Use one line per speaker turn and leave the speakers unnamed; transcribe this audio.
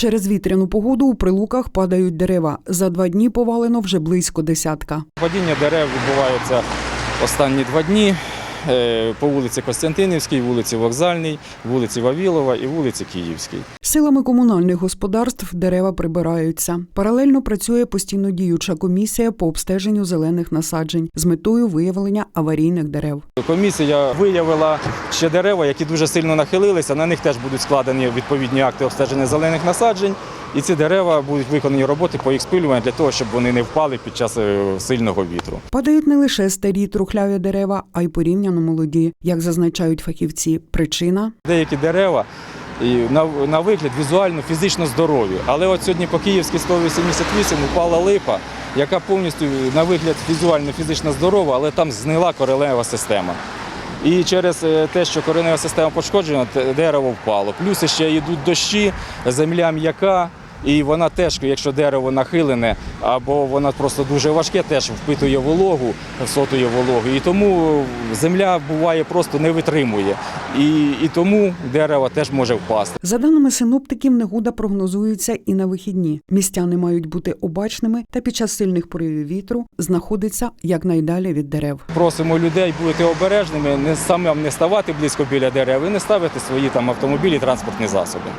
Через вітряну погоду у прилуках падають дерева. За два дні повалено вже близько десятка.
Падіння дерев відбувається останні два дні е, по вулиці Костянтинівській, вулиці Вокзальній, вулиці Вавілова і вулиці Київській.
Силами комунальних господарств дерева прибираються. Паралельно працює постійно діюча комісія по обстеженню зелених насаджень з метою виявлення аварійних дерев.
Комісія виявила ще дерева, які дуже сильно нахилилися. На них теж будуть складені відповідні акти обстеження зелених насаджень. І ці дерева будуть виконані роботи по їх спилюванню для того, щоб вони не впали під час е, сильного вітру.
Падають не лише старі трухляві дерева, а й порівняно молоді. Як зазначають фахівці, причина
Деякі дерева і на, на вигляд візуально, фізично здорові. Але от сьогодні по Київській 188 упала липа, яка повністю на вигляд візуально, фізично здорова, але там згнила коренева система. І через е, те, що коренева система пошкоджена, дерево впало. Плюс ще йдуть дощі, земля м'яка. І вона теж, якщо дерево нахилене або воно просто дуже важке, теж впитує вологу, всотує вологу. І тому земля буває просто не витримує. І, і тому дерево теж може впасти.
За даними синоптиків, негода прогнозується і на вихідні. Містяни мають бути обачними та під час сильних поривів вітру знаходиться якнайдалі від дерев.
Просимо людей бути обережними, не самим не ставати близько біля дерев і не ставити свої там автомобілі, транспортні засоби.